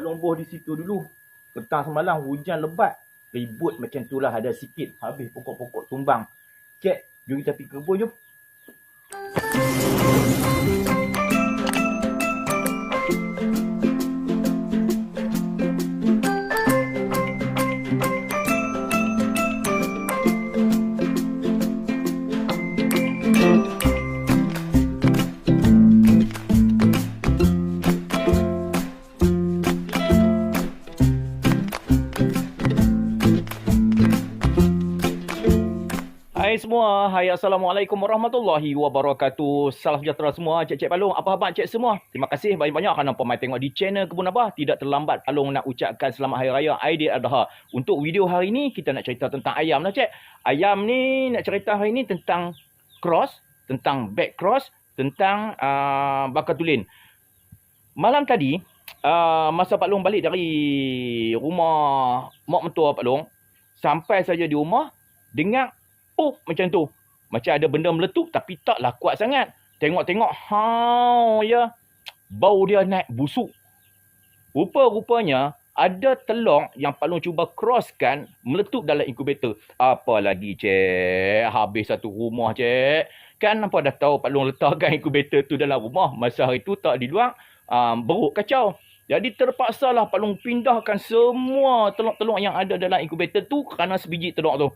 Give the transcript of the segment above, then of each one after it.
Long boh di situ dulu. Petang semalam hujan lebat. Ribut macam tu lah ada sikit. Habis pokok-pokok tumbang. Cik, jom kita pergi kebun jom. Semua, hai Assalamualaikum warahmatullahi wabarakatuh. Salam sejahtera semua, Cik-Cik Palung. Apa khabar Cik semua? Terima kasih banyak-banyak kerana pemai tengok di channel Kebun Abah. Tidak terlambat Palung nak ucapkan selamat Hari Raya Aidiladha Untuk video hari ni, kita nak cerita tentang ayam lah Cik. Ayam ni, nak cerita hari ni tentang cross Tentang back cross Tentang uh, bakar tulin. Malam tadi, uh, masa Pak Long balik dari rumah mak mentua Pak Long Sampai saja di rumah Dengar pop macam tu. Macam ada benda meletup tapi taklah kuat sangat. Tengok-tengok, hau ya. Bau dia naik busuk. Rupa-rupanya ada telur yang Pak Long cuba crosskan meletup dalam inkubator. Apa lagi cik? Habis satu rumah cik. Kan apa dah tahu Pak Long letakkan inkubator tu dalam rumah. Masa hari tu tak di luar. Um, beruk kacau. Jadi terpaksalah Pak Long pindahkan semua telur-telur yang ada dalam inkubator tu kerana sebiji telur tu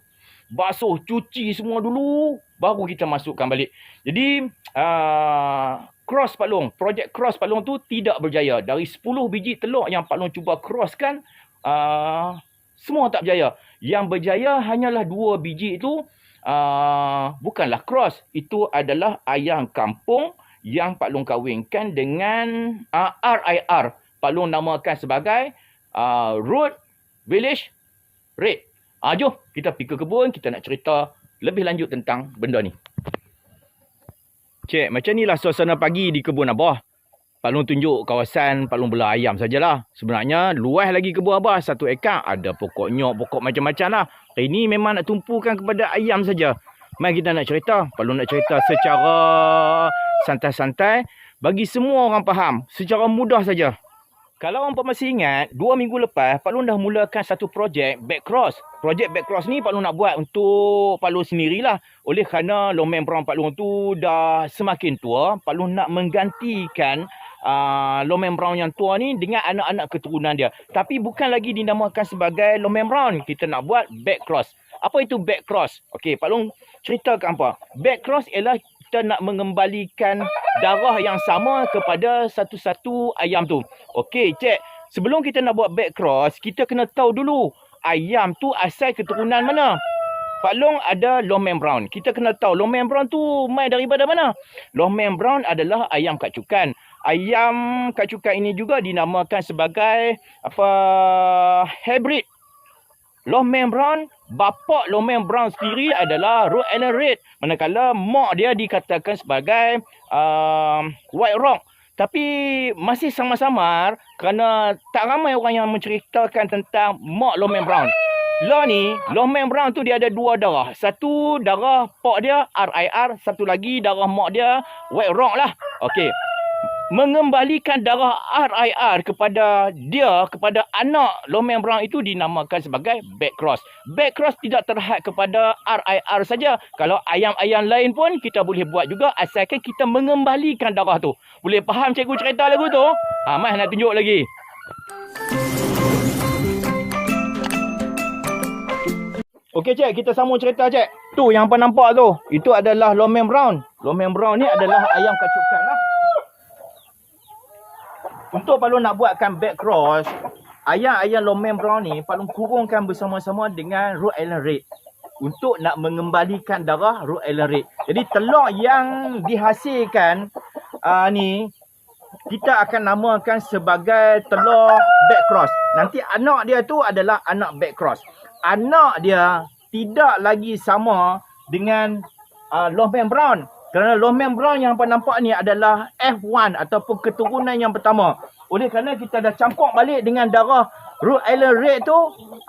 basuh, cuci semua dulu, baru kita masukkan balik. Jadi, uh, cross Pak Long, projek cross Pak Long tu tidak berjaya. Dari 10 biji telur yang Pak Long cuba crosskan, uh, semua tak berjaya. Yang berjaya hanyalah dua biji itu, uh, bukanlah cross. Itu adalah ayam kampung yang Pak Long kahwinkan dengan uh, RIR. Pak Long namakan sebagai uh, Road Village Red. Ah, jom kita pergi ke kebun, kita nak cerita lebih lanjut tentang benda ni. Cik, macam inilah suasana pagi di kebun Abah. Pak Long tunjuk kawasan Pak Long belah ayam sajalah. Sebenarnya luas lagi kebun Abah, satu ekar. Ada pokok nyok, pokok macam-macam lah. Ini memang nak tumpukan kepada ayam saja. Mari kita nak cerita. Pak Long nak cerita secara santai-santai. Bagi semua orang faham. Secara mudah saja. Kalau orang masih ingat, dua minggu lepas, Pak Long dah mulakan satu projek back cross. Projek back cross ni Pak Long nak buat untuk Pak Long sendirilah. Oleh kerana lomen brown Pak Long tu dah semakin tua, Pak Long nak menggantikan uh, lomen brown yang tua ni dengan anak-anak keturunan dia. Tapi bukan lagi dinamakan sebagai lomen brown. Kita nak buat back cross. Apa itu back cross? Okey, Pak Long ceritakan apa? Back cross ialah kita nak mengembalikan darah yang sama kepada satu-satu ayam tu. Okey, cek. Sebelum kita nak buat back cross, kita kena tahu dulu ayam tu asal keturunan mana. Pak Long ada Longman Brown. Kita kena tahu Longman Brown tu mai daripada mana? Longman Brown adalah ayam kacukan. Ayam kacukan ini juga dinamakan sebagai apa hybrid. Longman Brown, bapa Longman Brown sendiri adalah Rhode Island Red. Manakala mak dia dikatakan sebagai uh, White Rock. Tapi masih sama-samar kerana tak ramai orang yang menceritakan tentang mak Longman Brown. Law ni, Longman Brown tu dia ada dua darah. Satu darah pak dia RIR, satu lagi darah mak dia White Rock lah. Okey mengembalikan darah RIR kepada dia, kepada anak Lomeng Brown itu dinamakan sebagai back cross. Back cross tidak terhad kepada RIR saja. Kalau ayam-ayam lain pun kita boleh buat juga asalkan kita mengembalikan darah tu. Boleh faham cikgu cerita lagu tu? Ha, Mas nak tunjuk lagi. Okey cik, kita sambung cerita cik. Tu yang apa nampak tu. Itu adalah Lomeng Brown. Lomeng Brown ni adalah ayam kacukan lah. Untuk Pak Long nak buatkan back cross, ayam-ayam Longman Brown ni Pak Long kurungkan bersama-sama dengan Rhode Island Red. Untuk nak mengembalikan darah Rhode Island Red. Jadi telur yang dihasilkan uh, ni, kita akan namakan sebagai telur back cross. Nanti anak dia tu adalah anak back cross. Anak dia tidak lagi sama dengan uh, Longman Brown. Kerana Longman Brown yang apa nampak ni adalah F1 ataupun keturunan yang pertama. Oleh kerana kita dah campur balik dengan darah Rhode Island Red tu,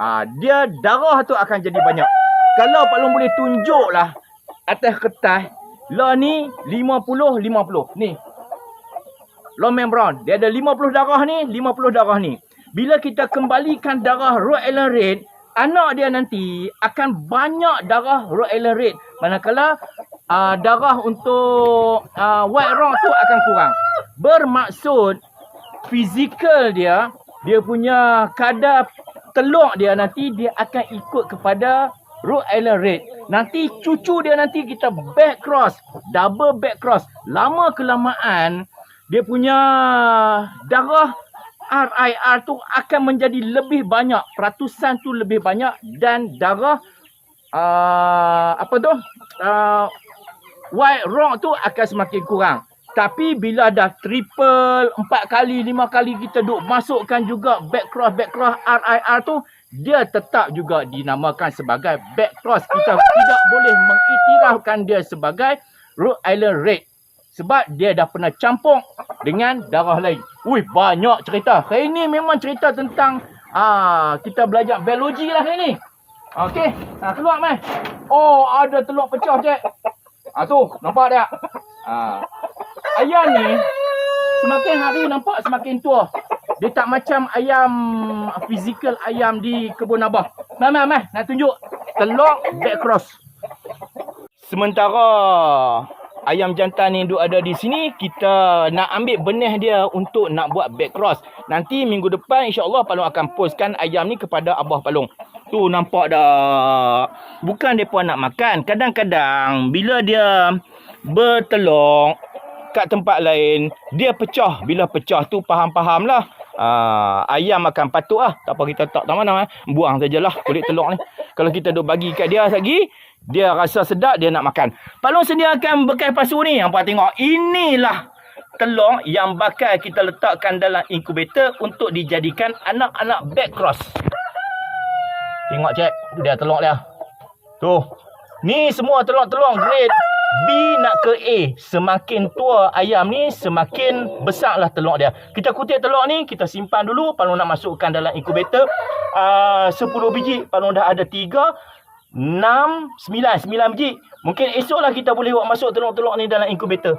ah dia darah tu akan jadi banyak. Kalau Pak Long boleh tunjuklah atas kertas, lah ni 50-50. Ni. Longman Brown. Dia ada 50 darah ni, 50 darah ni. bila kita kembalikan darah Rhode Island Red, anak dia nanti akan banyak darah Rhode Island Red. Manakala uh, darah untuk uh, white rock tu akan kurang. Bermaksud fizikal dia, dia punya kadar telur dia nanti dia akan ikut kepada Rhode Island Red. Nanti cucu dia nanti kita back cross, double back cross. Lama kelamaan dia punya darah RIR tu akan menjadi lebih banyak, peratusan tu lebih banyak dan darah uh, apa tu? Uh, white rock tu akan semakin kurang. Tapi bila dah triple, empat kali, lima kali kita duk masukkan juga back cross, back cross RIR tu, dia tetap juga dinamakan sebagai back cross. Kita tidak boleh mengiktirafkan dia sebagai Rhode Island Red. Sebab dia dah pernah campur dengan darah lain. Ui, banyak cerita. Hari ni memang cerita tentang ah kita belajar biologi lah hari ni. Okey, ha, keluar mai. Oh, ada telur pecah, cik. Ah tu, nampak tak? Ah. Ayam ni semakin hari nampak semakin tua. Dia tak macam ayam fizikal ayam di kebun abah. Mai mai mai, nak tunjuk telur back cross. Sementara ayam jantan ni duk ada di sini, kita nak ambil benih dia untuk nak buat back cross. Nanti minggu depan insya-Allah Palung akan postkan ayam ni kepada Abah Palung. Tu nampak dah. Bukan depa nak makan. Kadang-kadang bila dia bertelur kat tempat lain, dia pecah. Bila pecah tu faham-faham lah. Uh, ayam akan patut lah. Tak apa kita tak tahu mana. Eh. Buang sajalah kulit telur ni. Kalau kita duk bagi kat dia lagi, dia rasa sedap, dia nak makan. Palung sediakan bekas pasu ni. Hampa tengok. Inilah telur yang bakal kita letakkan dalam inkubator untuk dijadikan anak-anak back cross. Tengok cek. Tu dia telur dia. Tu. Ni semua telur-telur grade B nak ke A. Semakin tua ayam ni, semakin besarlah telur dia. Kita kutip telur ni, kita simpan dulu. Palung nak masukkan dalam inkubator. Uh, 10 biji. Palung dah ada 3. 6, 9, 9 biji. Mungkin esoklah kita boleh buat masuk telur-telur ni dalam inkubator.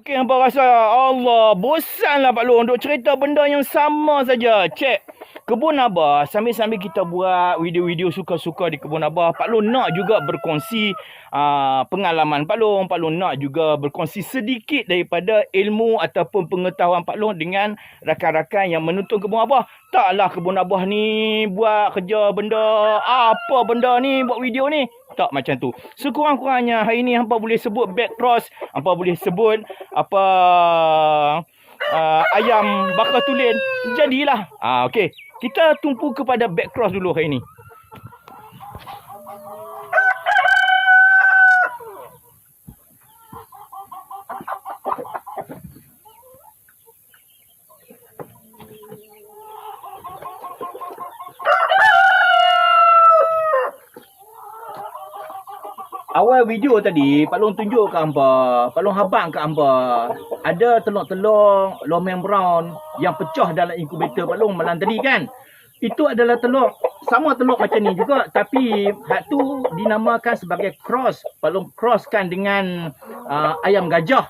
Mungkin hampa rasa, Allah, bosanlah Pak Long untuk cerita benda yang sama saja. Cek, kebun Abah, sambil-sambil kita buat video-video suka-suka di kebun Abah, Pak Long nak juga berkongsi uh, pengalaman Pak Long. Pak Long nak juga berkongsi sedikit daripada ilmu ataupun pengetahuan Pak Long dengan rakan-rakan yang menuntun kebun Abah. Taklah kebun Abah ni buat kerja benda, apa benda ni buat video ni tak macam tu. Sekurang-kurangnya hari ni hampa boleh sebut back cross, hampa boleh sebut apa uh, ayam bakar tulen. Jadilah. Ah okey. Kita tumpu kepada back cross dulu hari ni. Awal video tadi Pak Long tunjuk ke hangpa, Pak Long habang ke hangpa. Ada telur-telur lomen brown yang pecah dalam inkubator Pak Long malam tadi kan. Itu adalah telur sama telur macam ni juga tapi hak tu dinamakan sebagai cross. Pak Long crosskan dengan uh, ayam gajah.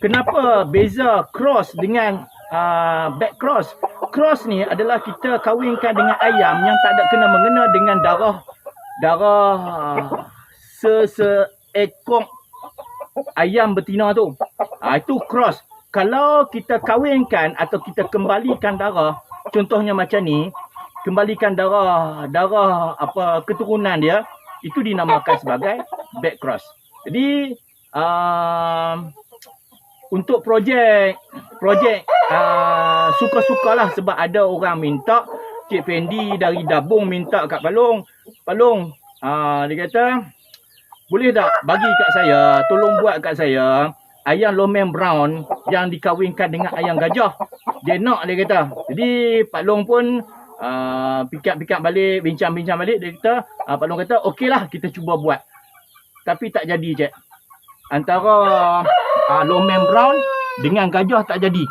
Kenapa beza cross dengan uh, back cross? Cross ni adalah kita kawinkan dengan ayam yang tak ada kena mengena dengan darah darah uh, seekor ayam betina tu. Ha, itu cross. Kalau kita kawinkan atau kita kembalikan darah, contohnya macam ni, kembalikan darah darah apa keturunan dia, itu dinamakan sebagai back cross. Jadi uh, untuk projek projek uh, suka-sukalah sebab ada orang minta Cik Fendi dari Dabung minta kat Palung. Palung, uh, dia kata boleh tak bagi kat saya, tolong buat kat saya ayam lomen brown yang dikawinkan dengan ayam gajah. Dia nak dia kata. Jadi Pak Long pun uh, pikat-pikat balik, bincang-bincang balik. Dia kata, uh, Pak Long kata, okeylah kita cuba buat. Tapi tak jadi cik. Antara uh, lomen brown dengan gajah tak jadi.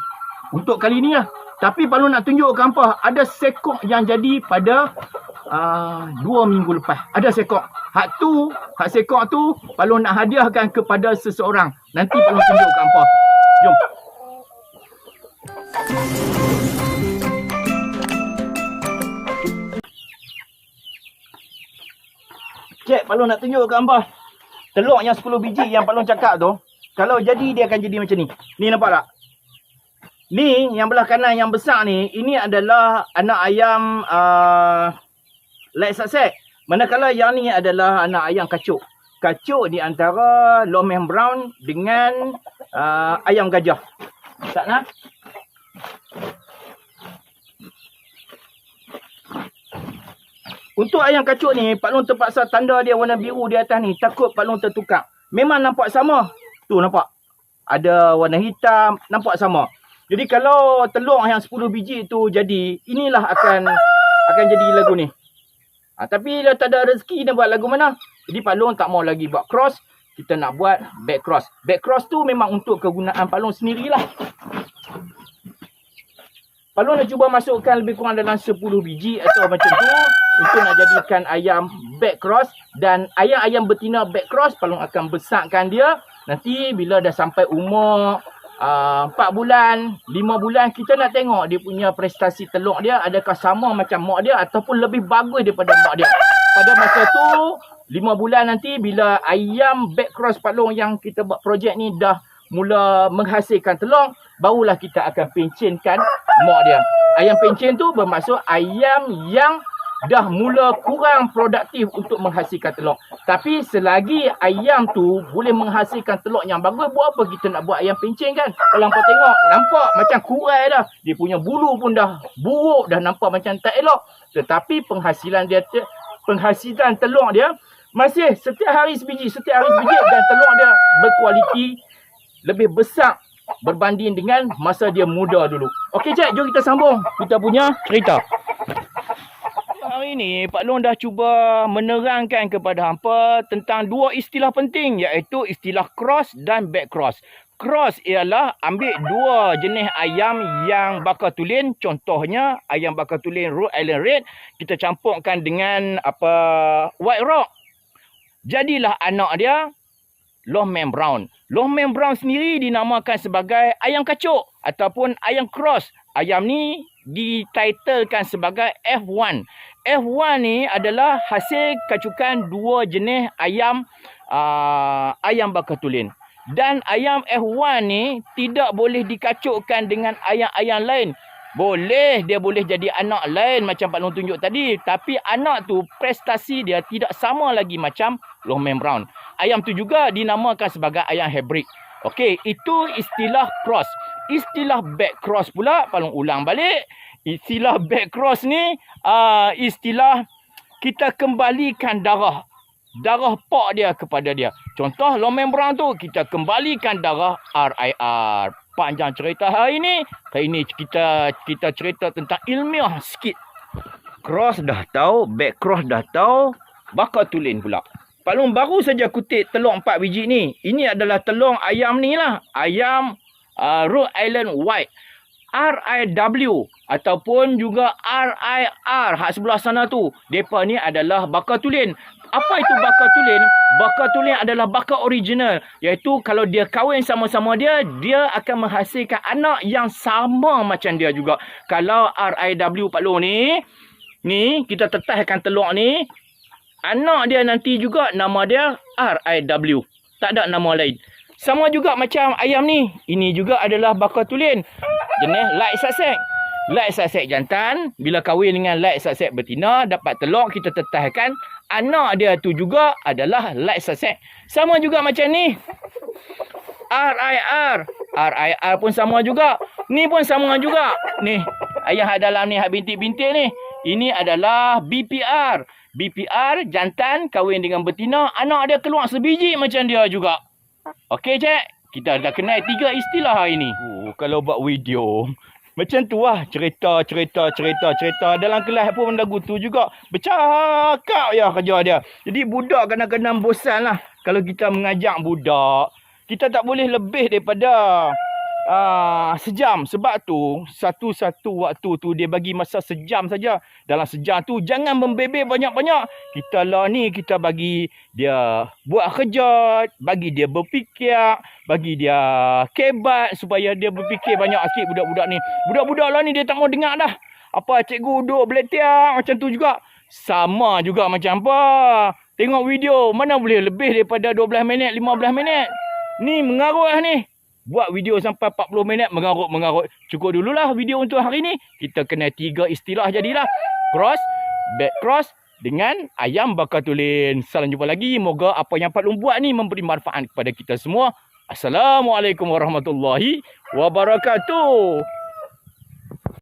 Untuk kali ni lah. Tapi Pak Long nak tunjuk ke apa, ada sekok yang jadi pada Ah, dua minggu lepas. Ada sekok. Hak tu, hak sekok tu, kalau nak hadiahkan kepada seseorang. Nanti kalau tunjuk ke apa. Jom. Cik, kalau nak tunjuk ke apa. Telur yang 10 biji yang Palung cakap tu. Kalau jadi, dia akan jadi macam ni. Ni nampak tak? Ni yang belah kanan yang besar ni ini adalah anak ayam uh, light saksek. Manakala yang ni adalah anak ayam kacuk. Kacuk di antara lomeh brown dengan uh, ayam gajah. Tak nak? Untuk ayam kacuk ni, Pak Long terpaksa tanda dia warna biru di atas ni. Takut Pak Long tertukar. Memang nampak sama. Tu nampak. Ada warna hitam. Nampak sama. Jadi kalau telur yang 10 biji tu jadi, inilah akan akan jadi lagu ni. Ha, tapi kalau tak ada rezeki, nak buat lagu mana? Jadi Pak Long tak mau lagi buat cross. Kita nak buat back cross. Back cross tu memang untuk kegunaan Pak Long sendirilah. Pak Long nak cuba masukkan lebih kurang dalam 10 biji atau macam tu untuk nak jadikan ayam back cross dan ayam-ayam betina back cross Palung akan besarkan dia nanti bila dah sampai umur uh, 4 bulan 5 bulan kita nak tengok dia punya prestasi telur dia adakah sama macam mak dia ataupun lebih bagus daripada mak dia pada masa tu 5 bulan nanti bila ayam back cross Palung yang kita buat projek ni dah mula menghasilkan telur barulah kita akan pencenkan mak dia ayam pencen tu bermaksud ayam yang dah mula kurang produktif untuk menghasilkan telur. Tapi selagi ayam tu boleh menghasilkan telur yang bagus, buat apa kita nak buat ayam pencing kan? Kalau kau tengok, nampak macam kurang dah. Dia punya bulu pun dah buruk, dah nampak macam tak elok. Tetapi penghasilan dia, penghasilan telur dia, masih setiap hari sebiji, setiap hari sebiji dan telur dia berkualiti lebih besar berbanding dengan masa dia muda dulu. Okey cik, jom kita sambung kita punya cerita hari ini Pak Long dah cuba menerangkan kepada hampa tentang dua istilah penting iaitu istilah cross dan back cross. Cross ialah ambil dua jenis ayam yang bakar tulen. Contohnya ayam bakar tulen Rhode Island Red. Kita campurkan dengan apa White Rock. Jadilah anak dia Lohman Brown. Lohman Brown sendiri dinamakan sebagai ayam kacuk ataupun ayam cross. Ayam ni dititlekan sebagai F1. F1 ni adalah hasil kacukan dua jenis ayam uh, ayam bakar tulen. Dan ayam F1 ni tidak boleh dikacukkan dengan ayam-ayam lain. Boleh, dia boleh jadi anak lain macam Pak Long tunjuk tadi. Tapi anak tu prestasi dia tidak sama lagi macam Longman Brown. Ayam tu juga dinamakan sebagai ayam hybrid. Okey, itu istilah cross. Istilah back cross pula, Pak Long ulang balik. Istilah back cross ni uh, istilah kita kembalikan darah darah pak dia kepada dia. Contoh low membran tu kita kembalikan darah RIR. Panjang cerita hari ni, hari ni kita kita cerita tentang ilmiah sikit. Cross dah tahu, back cross dah tahu, bakal tulen pula. Palung baru saja kutip telur empat biji ni. Ini adalah telur ayam ni lah. Ayam uh, Rhode Island White. RIW ataupun juga RIR hak sebelah sana tu. Depa ni adalah bakar tulen. Apa itu bakar tulen? Bakar tulen adalah bakar original. Iaitu kalau dia kahwin sama-sama dia, dia akan menghasilkan anak yang sama macam dia juga. Kalau RIW Pak Long ni, ni kita tetahkan telur ni, anak dia nanti juga nama dia RIW. Tak ada nama lain. Sama juga macam ayam ni. Ini juga adalah bakar tulen jenis light saksek. Light saksek jantan, bila kahwin dengan light saksek betina, dapat telur, kita tetahkan. Anak dia tu juga adalah light saksek. Sama juga macam ni. RIR. RIR pun sama juga. Ni pun sama juga. Ni, ayah dalam ni, hak bintik-bintik ni. Ini adalah BPR. BPR, jantan, kahwin dengan betina. Anak dia keluar sebiji macam dia juga. Okey, cik? Kita dah kenal tiga istilah hari ni. Oh, kalau buat video, macam tu lah. Cerita, cerita, cerita, cerita. Dalam kelas pun lagu tu juga. Bercakap ya kerja dia. Jadi budak kadang-kadang bosan lah. Kalau kita mengajak budak, kita tak boleh lebih daripada uh, sejam. Sebab tu, satu-satu waktu tu dia bagi masa sejam saja. Dalam sejam tu, jangan membebel banyak-banyak. Kita lah ni, kita bagi dia buat kerja, bagi dia berfikir, bagi dia kebat supaya dia berfikir banyak sikit budak-budak ni. Budak-budak lah ni dia tak mau dengar dah. Apa cikgu duduk beletiak macam tu juga. Sama juga macam apa. Tengok video. Mana boleh lebih daripada 12 minit, 15 minit. Ni mengarut lah ni. Buat video sampai 40 minit mengarut-mengarut. Cukup dululah video untuk hari ni. Kita kena tiga istilah jadilah. Cross, back cross dengan ayam bakar tulin. Salam jumpa lagi. Moga apa yang Pak Long buat ni memberi manfaat kepada kita semua. Assalamualaikum warahmatullahi wabarakatuh.